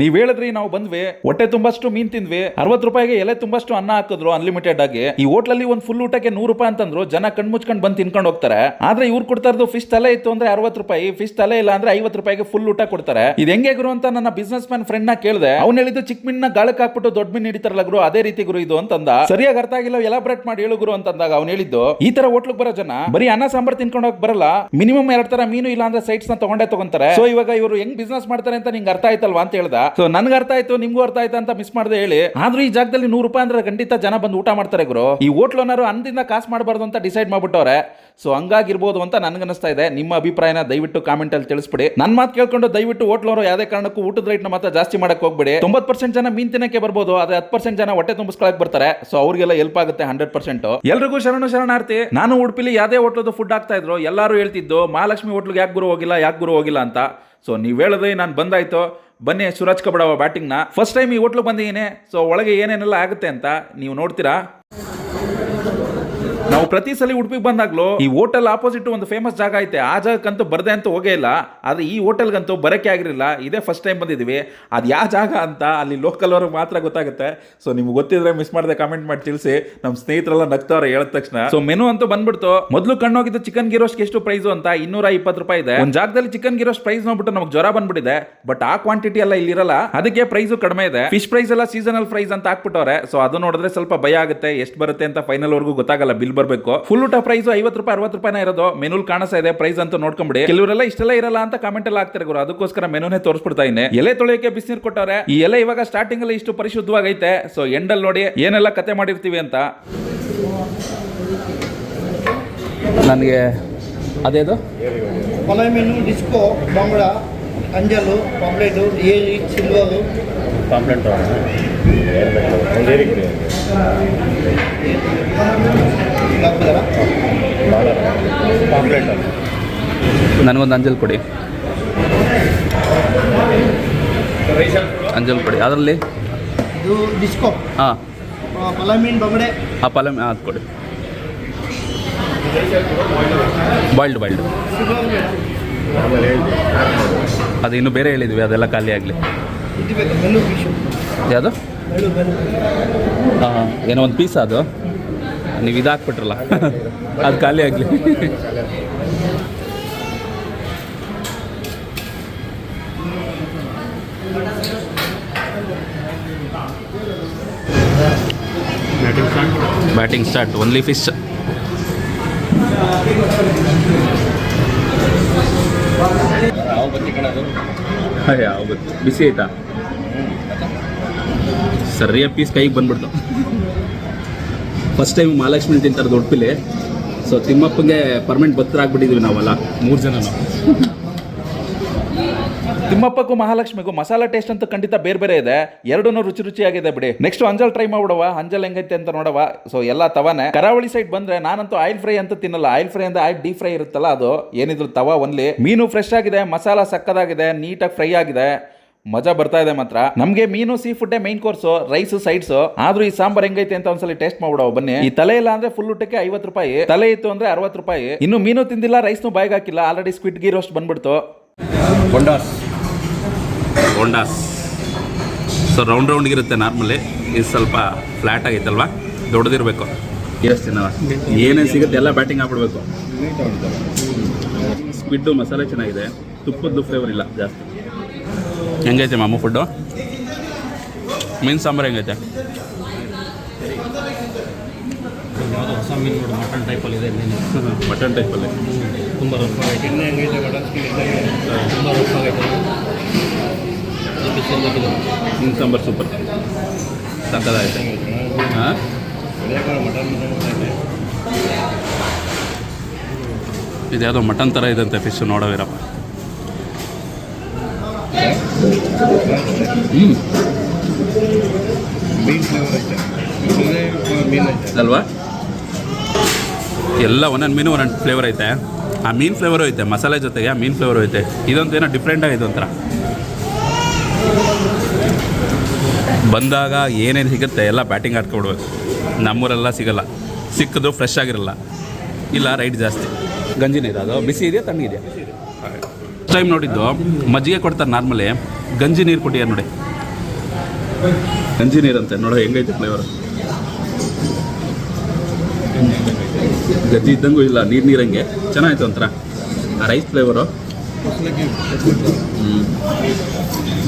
ನೀವ್ ಹೇಳಿದ್ರಿ, ನಾವು ಬಂದ್ವಿ, ಹೊಟ್ಟೆ ತುಂಬಷ್ಟು ಮೀನ್ ತಿಂದ್ವಿ, ಅರವತ್ತು ರೂಪಾಯಿಗೆ ಎಲೆ ತುಂಬಷ್ಟು ಅನ್ನ ಹಾಕಿದ್ರು ಅನ್ಲಿಮಿಟೆಡ್ ಆಗಿ. ಈ ಹೋಟ್ಲಲ್ಲಿ ಒಂದ್ ಫುಲ್ ಊಟಕ್ಕೆ ನೂರು ರೂಪಾಯಿ ಅಂತಂದ್ರು, ಜನ ಕಣ್ ಮುಚ್ಕೊಂಡ್ ಬಂದು ತಿನ್ಕೊಂಡು ಹೋಗ್ತಾರೆ. ಆದ್ರೆ ಇವ್ರು ಕೊಡ್ತಾ ಇರೋದು ಫಿಶ್ ತಲೆ ಇತ್ತು ಅಂದ್ರೆ ಅರವತ್ತು ರೂಪಾಯಿ ಫಿಶ್ ತಲೆ ಇಲ್ಲ ಅಂದ್ರೆ ಐವತ್ತು ರೂಪಾಯಿಗೆ ಫುಲ್ ಊಟ ಕೊಡ್ತಾರೆ. ಇದು ಹೆಂಗೆ ಗುರು ಅಂತ ನನ್ನ ಬಿಸ್ನೆಸ್ ಮ್ಯಾನ್ ಫ್ರೆಂಡ್ನ ಕೇಳಿದೆ. ಅವ್ನ ಹೇಳಿದ್ದು ಚಿಕ್ಕ ಮೀನ್ನ ಗಾಳಕ್ ಹಾಕ್ಬಿಟ್ಟು ದೊಡ್ಡ ಮೀನ್ ಹಿಡಿತಾರಲ್ಲ ಗುರು, ಅದೇ ರೀತಿ ಗುರು ಇದು ಅಂತಂದ. ಸರಿಯಾಗಿ ಅರ್ಥ ಆಗಿಲ್ಲ ಎಲಾಬ್ರೇಟ್ ಮಾಡಿ ಹೇಳು ಗುರು ಅಂತಂದಾಗ ಅವ್ನು ಹೇಳಿದ್ದು. ಈ ತರ ಹೋಟ್ಲಿಗೆ ಬರೋ ಜನ ಬರೀ ಅನ್ನ, ಸಾಂಬಾರ್ ತಿನ್ಕೊಂಡು ಹೋಗಿ ಬರಲ್ಲ ಮಿನಿಮಮ್ ಎರಡ್ ತರ ಮೀನು ಇಲ್ಲ ಅಂದ್ರೆ ಸೈಟ್ಸ್ನ ತಗೊಂಡೇ ತಗೊಂತಾರೆ. ಸೊ ಇವಾಗ ಇವರು ಹೆಂಗ್ ಬಿಸ್ನೆಸ್ ಮಾಡ್ತಾರೆ ಅಂತ ನಿಂಗೆ ಅರ್ಥ ಆಯ್ತಲ್ವಾ ಅಂತ ಹೇಳ್ದ. ಸೊ ನನ್ಗೆ ಅರ್ಥ ಆಯ್ತು, ನಿಮ್ಗೂ ಅರ್ಥ ಆಯ್ತು ಅಂತ ಮಿಸ್ ಮಾಡದೆ ಹೇಳಿ. ಆದ್ರೂ ಈ ಜಾಗದಲ್ಲಿ ನೂರು ರೂಪಾಯಿ ಅಂದ್ರೆ ಖಂಡಿತ ಜನ ಬಂದು ಊಟ ಮಾಡ್ತಾರೆ ಗುರು. ಈ ಹೋಟ್ಲ್ ಓನರು ಅಂದಿಂದ ಕಾಸು ಮಾಡಬಾರ್ದು ಅಂತ ಡಿಸೈಡ್ ಮಾಡ್ಬಿಟ್ಟವ್ರೆ. ಸೊ ಹಂಗಾಗಿರ್ಬೋದು ಅಂತ ನನ್ಗನಿಸ್ತಾ ಇದೆ. ನಿಮ್ಮ ಅಭಿಪ್ರಾಯನ ದಯವಿಟ್ಟು ಕಾಮೆಂಟ್ ಅಲ್ಲಿ ತಿಳಿಸ್ಬಿಡಿ. ನನ್ನ ಮಾತು ಕೇಳ್ಕೊಂಡು ದಯವಿಟ್ಟು ಹೋಟ್ಲವರು ಯಾವುದೇ ಕಾರಣಕ್ಕೂ ಊಟದ ರೇಟ್ನ ಮಾತ್ರ ಜಾಸ್ತಿ ಮಾಡಕ್ ಹೋಗ್ಬಿಡಿ. ತೊಂಬತ್ ಪರ್ಸೆಂಟ್ ಜನ ಮೀನ್ ತಿನ್ನಕ್ಕೆ ಬರ್ಬೋದು, ಆದ್ರೆ ಹತ್ತು ಪರ್ಸೆಂಟ್ ಜನ ಹೊಟ್ಟೆ ತುಂಬಿಸ್ಕೊಳಕ್ ಬರ್ತಾರೆ. ಸೊ ಅವ್ರಿಗೆಲ್ಲ ಹೆಲ್ಪ್ ಆಗುತ್ತೆ ಹಂಡ್ರೆಡ್ ಪರ್ಸೆಂಟ್ ಎಲ್ರಿಗೂ ಶರಣು ಶರಣಾರ್ಥಿ, ನಾನು ಉಡುಪಿಲಿ ಯಾವುದೇ ಹೋಟ್ಲದು ಫುಡ್ ಆಗ್ತಾ ಇದ್ರು, ಎಲ್ಲರೂ ಹೇಳ್ತಿದ್ದು, ಮಹಾಲಕ್ಷ್ಮಿ ಹೋಟ್ಲಿಗೆ ಯಾಕೆ ಗುರು ಹೋಗಿಲ್ಲ, ಯಾಕೆ ಗುರು ಹೋಗಿಲ್ಲ ಅಂತ. ಸೊ ನೀವು ಹೇಳಿದ್ರೆ ನಾನು ಬಂದಾಯ್ತು. ಬನ್ನಿ ಸುರಾಜ್ ಕಬಡವ ಬ್ಯಾಟಿಂಗ್ನ ಫಸ್ಟ್ ಟೈಮ್ ಈ ಹೋಟ್ಲಿಗೆ ಬಂದಿದ್ದೀನಿ. ಸೊ ಒಳಗೆ ಏನೇನೆಲ್ಲ ಆಗುತ್ತೆ ಅಂತ ನೀವು ನೋಡ್ತೀರಾ? ನಾವು ಪ್ರತಿ ಸಲ ಉಡುಪಿಗೆ ಬಂದಾಗ್ಲೂ ಈ ಹೋಟೆಲ್ ಆಪೋಸಿಟ್ ಒಂದು ಫೇಮಸ್ ಜಾಗ ಐತೆ. ಆ ಜಾಗಕ್ಕಂತೂ ಬರ್ದೆ ಅಂತ ಹೋಗೇ ಇಲ್ಲ. ಆದ್ರೆ ಈ ಹೋಟೆಲ್ಗಂತೂ ಬರಕ್ಕೆ ಆಗಿರಲಿಲ್ಲ. ಇದೇ ಫಸ್ಟ್ ಟೈಮ್ ಬಂದಿದ್ವಿ ಅದು ಯಾವ ಜಾಗ ಅಂತ ಅಲ್ಲಿ ಲೋಕಲ್ ಅವ್ರಿಗೆ ಮಾತ್ರ ಗೊತ್ತಾಗುತ್ತೆ. ಸೊ ನಿಮ್ಗೆ ಗೊತ್ತಿದ್ರೆ ಮಿಸ್ ಮಾಡದೆ ಕಾಮೆಂಟ್ ಮಾಡಿ ತಿಳಿಸಿ. ನಮ್ಮ ಸ್ನೇಹಿತರೆಲ್ಲ ನಗ್ತಾವ್ರೆ ಹೇಳಿದ ತಕ್ಷಣ. ಸೊ ಮೆನು ಅಂತೂ ಬಂದ್ಬಿಡ್ತು. ಮೊದಲು ಕಣ್ಣೋಗಿದ್ದು ಚಿಕನ್ ಗಿರೋಸ್ಟ್ ಎಷ್ಟು ಪ್ರೈಸ್ ಅಂತ ಇನ್ನೂರ ಇಪ್ಪತ್ತು ರೂಪಾಯಿ ಇದೆ. ಒಂದು ಜಾಗದಲ್ಲಿ ಚಿಕನ್ ಗಿರೋಸ್ಟ್ ಪ್ರೈಸ್ ನೋಡ್ಬಿಟ್ಟು ನಮಗೆ ಜ್ವರ ಬಂದ್ಬಿಟ್ಟಿದೆ. ಬಟ್ ಆ ಕ್ವಾಂಟಿಟಿ ಎಲ್ಲ ಇಲ್ಲಿರಲ್ಲ ಅದಕ್ಕೆ ಪ್ರೈಸು ಕಡಿಮೆ ಇದೆ. ಫಿಶ್ ಪ್ರೈಸ್ ಎಲ್ಲ ಸೀಸನಲ್ ಪ್ರೈಸ್ ಅಂತ ಹಾಕ್ಬಿಟ್ಟವ್ರೆ. ಸೊ ಅದು ನೋಡಿದ್ರೆ ಸ್ವಲ್ಪ ಭಯ ಆಗುತ್ತೆ. ಎಷ್ಟು ಬರುತ್ತೆ ಅಂತ ಫೈನಲ್ ವರ್ಗೂ ಗೊತ್ತಾಗಲ್ಲ. ಬಿಲ್ ಬರಬೇಕು. ಫುಲ್ ಊಟ ಪ್ರೈಸ್ ಐವತ್ತು ರೂಪಾಯಿ ಅರವತ್ತು ರೂಪಾಯಿನ ಇರೋದು. ಮೆನು ಕಾಣಿಸ್ತಾ ಇದೆ ಪ್ರೈಸ್ ಅಂತ ನೋಡ್ಕೊಂಬಿಡಿ. ಕೆಲವರೆಲ್ಲ ಇಷ್ಟೆಲ್ಲ ಇರಲ್ಲ ಅಂತ ಕಾಮೆಂಟ್ ಎಲ್ಲ ಹಾಕ್ತಾರೆ ಗುರು. ಅದಕ್ಕೋಸ್ಕರ ಮೆನುನೇ ತೋರಿಸ್ಬಿಡ್ತಾ ಇದ್ದೀನಿ ಎಲೆ ತೊಳೆಯೋಕೆ ಬಿಸಿನೀರು ಕೊಟ್ಟವ್ರೆ. ಈ ಎಲೆ ಇವಾಗ ಸ್ಟಾರ್ಟಿಂಗ್ ಅಲ್ಲಿ ಇಷ್ಟು ಪರಿಶುದ್ಧವಾಗೈತೆ. ಸೊ ಎಂಡಲ್ಲಿ ನೋಡಿ ಏನೆಲ್ಲ ಕತೆ ಮಾಡಿರ್ತೀವಿ ಅಂತ. ನನಗೆ ಅದೇದು? ಕೊಲೈ ಮೀನು ಡಿಸ್ಕೋ ಬಂಗುಳ ಅಂಜಲು ಪಾಂಪ್ಲೆಟು ಏರಿ ಸಿಲ್ವರು ಕಾಂಪ್ಲೇಂಟ್ ನನಗೊಂದು ಅಂಜಲ್ ಕೊಡಿ. ಅಂಜಲ್ ಕೊಡಿ. ಅದರಲ್ಲಿ? ಡಿಸ್ಕೋ ಹಾಂ. ಕೊಲೈ ಮೀನು ಬಂಗುಡೆ. ಪಲ್ಯ ಅದು ಕೊಡಿ. Boiled boiled. ಅದು ಇನ್ನು ಬೇರೆ ಹೇಳಿದ್ವಿ ಅದೆಲ್ಲ ಖಾಲಿ ಆಗಲಿ. ಯಾವುದು? ಹಾಂ ಏನೋ ಒಂದು ಪೀಸ್ ಅದು. ನೀವು ಇದು ಹಾಕ್ಬಿಟ್ರಲ್ಲ ಅದು ಖಾಲಿ ಆಗಲಿ. ಬ್ಯಾಟಿಂಗ್ ಸ್ಟಾರ್ಟ್ ಒನ್ಲಿ ಫಿಶ್ ಯಾವ ಯಾವುದು ಬಿಸಿ ಆಯ್ತಾ? ಸರಿಯ ಪೀಸ್ ಕೈಗೆ ಬಂದ್ಬಿಡ್ತು. ಫಸ್ಟ್ ಟೈಮ್ ಮಹಾಲಕ್ಷ್ಮಿ ತಿಂತಾರೆ ದೊಡ್ಡ ಪಿಲೆ. ಸೊ ತಿಮ್ಮಪ್ಪಗೆ ಪರ್ಮನೆಂಟ್ ಭಕ್ತರ ಆಗ್ಬಿಟ್ಟಿದ್ವಿ ನಾವೆಲ್ಲ. ಮೂರು ಜನ ತಿಮ್ಮಪ್ಪಕ್ಕೂ ಮಹಾಲಕ್ಷ್ಮಿಗೂ ಮಸಾಲ ಟೇಸ್ಟ್ ಅಂತೂ ಖಂಡಿತ ಬೇರೆ ಬೇರೆ ಇದೆ. ಎರಡೂ ರುಚಿ ರುಚಿಯಾಗಿದೆ ಬಿಡಿ. ನೆಕ್ಸ್ಟ್ ಅಂಜಲ್ ಟ್ರೈ ಮಾಡ್ಬಿಡವ ಅಂಜಲ್ ಹೆಂಗೈತೆ ಅಂತ ನೋಡವ ಸೊ ಎಲ್ಲ ತವಾನೆ. ಕರಾವಳಿ ಸೈಡ್ ಬಂದ್ರೆ ನಾನಂತೂ ಆಯಿಲ್ ಫ್ರೈ ಅಂತ ತಿನ್ನಲ್ಲ. ಆಯಿಲ್ ಫ್ರೈ ಅಂದ್ರೆ ಆಯಿಲ್ ಡೀಪ್ ಫ್ರೈ ಇರುತ್ತಲ್ಲ ಅದು. ಏನಿದ್ರು ತವಾ ಒನ್ಲಿ ಮೀನು ಫ್ರೆಶ್ ಆಗಿದೆ, ಮಸಾಲ ಸಕ್ಕದಾಗಿದೆ ನೀಟಾಗಿ ಫ್ರೈ ಆಗಿದೆ. ಮಜಾ ಬರ್ತಾ ಇದೆ ಮಾತ್ರ. ನಮ್ಗೆ ಮೀನು sea food main course rice sides ಆದ್ರೂ ಈ ಸಾಂಬಾರ್ ಹೆಂಗೈತೆ ಅಂತ ಒಂದ್ಸಲ ಟೇಸ್ಟ್ ಮಾಡ್ಬಿಡೋ ಬನ್ನಿ. ಈ ತಲೆ ಇಲ್ಲ ಅಂದ್ರೆ ಫುಲ್ ಊಟಕ್ಕೆ ಐವತ್ತು ರೂಪಾಯಿ. ತಲೆ ಇತ್ತು ಅಂದ್ರೆ ಅರವತ್ತು ರೂಪಾಯಿ. ಇನ್ನು ಮೀನು ತಿಂದಿಲ್ಲ ರೈಸ್ ನು ಬಾಯ್ಗೆ ಹಾಕಿಲ್ಲ. ಆಲ್ರೆಡಿ ಸ್ಕ್ವಿಡ್ ಗೀ ರೋಸ್ಟ್ ಬಂದ್ಬಿಡ್ತು. ಸೊ ರೌಂಡ್ ರೌಂಡ್ಗಿರುತ್ತೆ ನಾರ್ಮಲಿ ಇದು ಸ್ವಲ್ಪ ಫ್ಲಾಟ್ ಆಗೈತಲ್ವಾ? ದೊಡ್ಡದಿರ್ಬೇಕು. ಎಷ್ಟು ದಿನ ಏನೇನು ಸಿಗುತ್ತೆ ಎಲ್ಲ ಬ್ಯಾಟಿಂಗ್ ಆಗ್ಬಿಡ್ಬೇಕು. ಸ್ಕ್ವಿಡ್ಡು ಮಸಾಲೆ ಚೆನ್ನಾಗಿದೆ. ತುಪ್ಪದ್ದು ಫ್ಲೇವರ್ ಇಲ್ಲ ಜಾಸ್ತಿ. ಹೆಂಗೈತೆ ಮಾಮು ಫುಡ್ಡು? ಮೀನು ಸಾಂಬಾರು ಹೆಂಗೈತೆ? ಯಾವುದೋ ಹೊಸ ಮೀನು ನೋಡು ಮಟನ್ ಟೈಪಲ್ಲಿ ಇದೆ ಮೀನು. ಮಟನ್ ಟೈಪಲ್ಲಿ ತುಂಬ ಹೆಂಗೈತೆ ಮಟನ್ ಇದು ಮೀನು ಸಾಂಬಾರು ಸೂಪರ್ ಸಕ್ಕದಾಗೈತೆ ಹಾಂ. ಮಟನ್ ಐತೆ ಇದ್ಯಾವುದೋ ಮಟನ್ ಥರ ಇದಂತೆ ಫಿಶ್ ನೋಡೋವಿರಪ್ಪ ಮೀನು ಫ್ಲೇವರ್ ಅಲ್ವಾ? ಎಲ್ಲ ಒಂದೊಂದು ಮೀನು, ಒಂದೊಂದು ಫ್ಲೇವರ್ ಐತೆ. ಆ ಮೀನು ಫ್ಲೇವರು ಐತೆ, ಮಸಾಲೆ ಜೊತೆಗೆ ಆ ಮೀನು ಫ್ಲೇವರು ಐತೆ. ಇದೊಂದು ಏನೋ ಡಿಫ್ರೆಂಟ್ ಆಗಿದೆ ಒಂಥರ. ಬಂದಾಗ ಏನೇನು ಸಿಗುತ್ತೆ ಎಲ್ಲ ಬ್ಯಾಟಿಂಗ್ ಆಡ್ಕೊಬಿಡ್ಬೇಕು. ನಮ್ಮೂರೆಲ್ಲ ಸಿಗಲ್ಲ. ಸಿಕ್ಕಿದ್ರು ಫ್ರೆಶ್ ಆಗಿರಲ್ಲ. ಇಲ್ಲ ರೈಟ್ ಜಾಸ್ತಿ. ಗಂಜಿನ ಇದೆ ಅದು? ಬಿಸಿ ಇದೆಯಾ, ತಣ್ಣಗಿದೆಯಾ? ಟೈಮ್ ನೋಡಿದ್ದು, ಮಜ್ಜಿಗೆ ಕೊಡ್ತಾರೆ ನಾರ್ಮಲಿ, ಗಂಜಿ ನೀರು ಕುಡಿಯ ನೋಡಿ. ಗಂಜಿ ನೀರಂತೆ, ನೋಡೋ, ಹೆಂಗೈತೆ ಫ್ಲೇವರ್ ಗಜ್ಜಿ ಇದ್ದಂಗೂ ಇಲ್ಲ, ನೀರು ನೀರಂಗೆ. ಚೆನ್ನಾಯ್ತು ಒಂಥರ. ಆ ರೈಸ್ ಫ್ಲೇವರು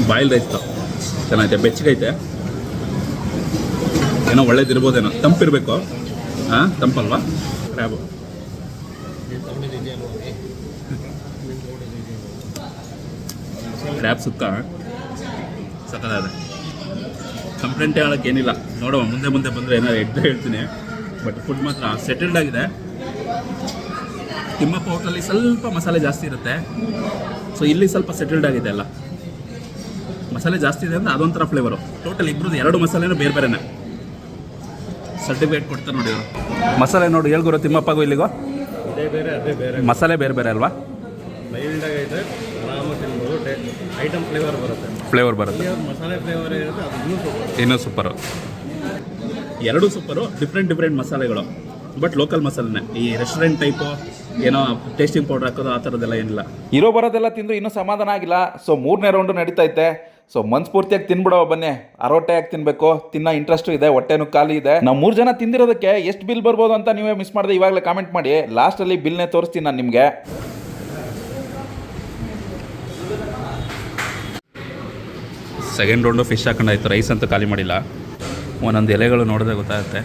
ಬಾಯ್ಲ್ ರೈಸ್ ಚೆನ್ನಾಗೈತೆ ಬೆಚ್ಚಗೈತೆ. ಏನೋ ಒಳ್ಳೇದಿರ್ಬೋದೇನೋ. ತಂಪಿರಬೇಕು. ಹಾಂ ತಂಪಲ್ವಾ? Crab crab sukka? ಸಕ್ಕದಾದ ಕಂಪ್ಲೇಂಟ್ ಹೇಳೋಕ್ಕೆ ಏನಿಲ್ಲ. ನೋಡುವ ಮುಂದೆ ಮುಂದೆ ಬಂದರೆ ಏನಾದ್ರು ಎಡ್ಡೆ ಹೇಳ್ತೀನಿ. ಬಟ್ ಫುಡ್ ಮಾತ್ರ ಸೆಟಲ್ಡ್ ಆಗಿದೆ. ತಿಮ್ಮಪ್ಪ ಹೋಟ್ಲಲ್ಲಿ ಸ್ವಲ್ಪ ಮಸಾಲೆ ಜಾಸ್ತಿ ಇರುತ್ತೆ. ಸೊ ಇಲ್ಲಿ ಸ್ವಲ್ಪ ಸೆಟಲ್ಡ್ ಆಗಿದೆ ಅಲ್ಲ ಮಸಾಲೆ ಜಾಸ್ತಿ ಇದೆ ಅಂದರೆ ಅದೊಂಥರ ಫ್ಲೇವರು ಟೋಟಲ್ ಇಬ್ಬರದ್ದು ಎರಡು ಮಸಾಲೆನೂ ಬೇರೆ ಬೇರೆನೇ. ಸರ್ಟಿಫಿಕೇಟ್ ಕೊಡ್ತಾರೆ ನೋಡಿ ಅವರು ಮಸಾಲೆ ನೋಡಿ ಹೇಳ್ಗುರು ತಿಮ್ಮಪ್ಪಗೂ ಇಲ್ಲಿಗೋ. ಇದೇ ಬೇರೆ ಅದೇ ಬೇರೆ. ಮಸಾಲೆ ಬೇರೆ ಬೇರೆ ಅಲ್ವಾ? ಐಟಮ್ ಫ್ಲೇವರ್ ಬರುತ್ತೆ. ಫ್ಲೇವರ್ ಬರುತ್ತೆ. ಮಸಾಲೆ ಫ್ಲೇವರ್ ಇರುತ್ತೆ ಅದು ಇನ್ನೂ ಸೂಪರ್. ಇನ್ನೂ ಸೂಪರು. ಎರಡು ಸೂಪರು ಡಿಫ್ರೆಂಟ್ ಡಿಫ್ರೆಂಟ್ ಮಸಾಲೆಗಳು. ಬಟ್ ಲೋಕಲ್ ಮಸಾಲೆನೇ. ಈ ರೆಸ್ಟೋರೆಂಟ್ ಟೈಪು ಏನೋ ಟೇಸ್ಟಿಂಗ್ ಪೌಡರ್ ಹಾಕೋದು ಆ ಥರದ್ದೆಲ್ಲ ಏನಿಲ್ಲ. ಇರೋ ಬರೋದೆಲ್ಲ ತಿಂದು ಇನ್ನೂ ಸಮಾಧಾನ ಆಗಿಲ್ಲ. ಸೊ ಮೂರನೇ ರೌಂಡು ನಡೀತೈತೆ. ಸೊ ಮನ್ಸ್ಫೂರ್ತಿಯಾಗಿ ತಿನ್ಬಿಡೋ ಬನ್ನಿ. ಅರೋಟೆಯಾಗಿ ತಿನ್ಬೇಕು. ತಿನ್ನೋ ಇಂಟ್ರೆಸ್ಟು ಇದೆ ಹೊಟ್ಟೆನೂ ಖಾಲಿ ಇದೆ. ನಾವು ಮೂರು ಜನ ತಿಂದಿರೋದಕ್ಕೆ ಎಷ್ಟು ಬಿಲ್ ಬರ್ಬೋದು ಅಂತ ನೀವೇ ಮಿಸ್ ಮಾಡಿದೆ ಇವಾಗಲೇ ಕಾಮೆಂಟ್ ಮಾಡಿ. ಲಾಸ್ಟಲ್ಲಿ ಬಿಲ್ನೇ ತೋರಿಸ್ತೀನಿ ನಾನು ನಿಮಗೆ. ಸೆಕೆಂಡ್ ರೌಂಡು ಫಿಶ್ ಹಾಕೊಂಡಾಯ್ತು ರೈಸ್ ಅಂತೂ ಖಾಲಿ ಮಾಡಿಲ್ಲ. ಒಂದೊಂದು ಎಲೆಗಳು ನೋಡಿದ್ರೆ ಗೊತ್ತಾಗುತ್ತೆ.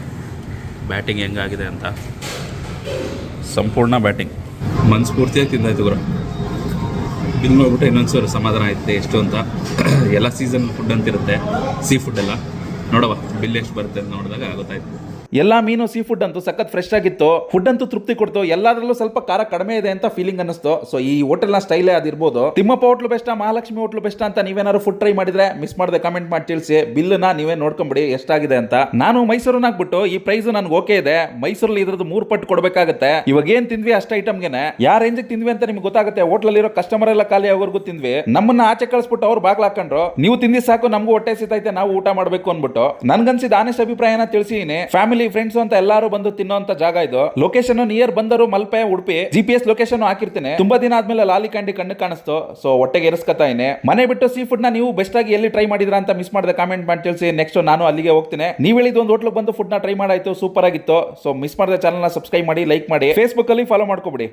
ಬ್ಯಾಟಿಂಗ್ ಹೆಂಗಾಗಿದೆ ಅಂತ. ಸಂಪೂರ್ಣ ಬ್ಯಾಟಿಂಗ್ ಮನಸ್ಫೂರ್ತಿಯಾಗಿ ತಿಂದಾಯ್ತು ಗುರು. ಇಲ್ಲಿ ನೋಡ್ಬಿಟ್ಟು ಇನ್ನೊಂದು ಸರ್ ಸಮಾಧಾನ ಆಯ್ತು, ಎಷ್ಟು ಅಂತ. ಎಲ್ಲ ಸೀಸನ್ ಫುಡ್ ಅಂತಿರುತ್ತೆ. ಸೀ ಫುಡ್ ಎಲ್ಲ. ನೋಡವ ಬಿಲ್ ಎಷ್ಟು ಬರುತ್ತೆ ಅಂತ ನೋಡಿದಾಗ ಗೊತ್ತಾಯ್ತು. ಎಲ್ಲ ಮೀನು ಸೀ ಫುಡ್ ಅಂತೂ ಸಖತ್ ಫ್ರೆಶ್ ಆಗಿತ್ತು. ಫುಡ್ ಅಂತೂ ತೃಪ್ತಿ ಕೊಡ್ತು. ಎಲ್ಲಾದ್ರಲ್ಲೂ ಸ್ವಲ್ಪ ಖಾರ ಕಡಿಮೆ ಇದೆ ಅಂತ ಫೀಲಿಂಗ್ ಅನ್ನಿಸ್ತು. ಸೊ ಈ ಹೋಟೆಲ್ನ ಸ್ಟೈಲೇ ಅದಿರ್ಬೋದು. Thimmappa hotel best Mahalakshmi hotel best ಅಂತ ನೀವೇನಾದ್ರು ಫುಡ್ ಟ್ರೈ ಮಾಡಿದ್ರೆ ಮಿಸ್ ಮಾಡದೆ ಕಮೆಂಟ್ ಮಾಡಿ ತಿಳಿಸಿ. ಬಿಲ್ನ ನೀವೇ ನೋಡ್ಕೊಂಬಿಡಿ, ಎಷ್ಟಾಗಿದೆ ಅಂತ. ನಾನು ಮೈಸೂರನ್ನ ಹಾಕ್ಬಿಟ್ಟು ಈ ಪ್ರೈಸ್ ನನ್ಗೆ ಓಕೆ ಇದೆ. ಮೈಸೂರಲ್ಲಿ ಇದ್ರದ್ದು ಮೂರು ಪಟ್ಟು ಕೊಡಬೇಕಾಗುತ್ತೆ. ಇವಾಗ ಏನ್ ತಿಂದ್ವಿ ಅಷ್ಟ ಐಟಮ್ಗೆನೆ ಯಾವ ರೇಂಜಿಗೆ ತಿಂದ್ವಿ ಅಂತ ನಿಮ್ಗೆ ಗೊತ್ತಾಗುತ್ತೆ. ಹೋಟ್ಲಲ್ಲಿರೋ ಕಸ್ಟಮರ್ ಎಲ್ಲ ಖಾಲಿ ಆಗೋರ್ಗು ತಿಂದ್ವಿ. ನಮ್ಮನ್ನ ಆಚೆ ಕಳಿಸ್ಬಿಟ್ಟು ಅವ್ರು ಬಾಗ್ಲ ಹಾಕೊಂಡ್ರು. ನೀವು ತಿಂದಿ ಸಾಕು, ನಮಗೂ ಹೊಟ್ಟೆ ಸಿತೈತೆ ನಾವು ಊಟ ಮಾಡಬೇಕು ಅನ್ಬಿಟ್ಟು ನನ್ಗನ್ಸಿದ ಆನೆಸ್ಟ್ ಅಭಿಪ್ರಾಯನ ತಿಳಿಸಿದೀನಿ ಫ್ಯಾಮಿಲಿ ಫ್ರೆಂಡ್ಸ್ ಅಂತ ಎಲ್ಲರೂ ಬಂದು ತಿನ್ನೋಂತ ಜಾಗ ಇದು. ಲೊಕೇಶನ್ ನಿಯರ್ ಬಂದರು ಮಲ್ಪೆ, ಉಡುಪಿ. ಜಿಪಿಎಸ್ ಲೊಕೇಶನ್ ಹಾಕಿರ್ತೇನೆ. ತುಂಬಾ ದಿನ ಆದ್ಮೇಲೆ ಲಾಲಿ ಕ್ಯಾಂಡಿ ಕಣ್ಣು ಕಾಣಿಸ್ತು. ಸೊ ಹೊಟ್ಟೆಗೆ ಇರಿಸ್ಕತಾ ಇದೀನಿ ಮನೆ ಬಿಟ್ಟು ಸೀ ಫುಡ್ನ ನೀವು ಬೆಸ್ಟ್ ಆಗಿ ಎಲ್ಲಿ ಟ್ರೈ ಮಾಡಿದ್ರ ಅಂತ ಮಿಸ್ ಮಾಡಿದ ಕಾಮೆಂಟ್ ಮಾಡಿ ತಿಳಿಸಿ. ನೆಕ್ಸ್ಟ್ ನಾನು ಅಲ್ಲಿಗೆ ಹೋಗ್ತೀನಿ. ನೀವು ಹೇಳಿದ ಒಂದು ಹೋಟ್ಲಗ್ ಬಂದು ಫುಡ್ನ ಟ್ರೈ ಮಾಡಾಯ್ತು ಸೂಪರ್ ಆಗಿತ್ತು. ಸೊ ಮಿಸ್ ಮಾಡಿದ ಚಾನಲ್ನ ಸಬ್ಸ್ಕ್ರೈಬ್ ಮಾಡಿ ಲೈಕ್ ಮಾಡಿ. ಫೇಸ್ಬುಕ್ ಅಲ್ಲಿ ಫಾಲೋ ಮಾಡ್ಕೊಬಿಡಿ.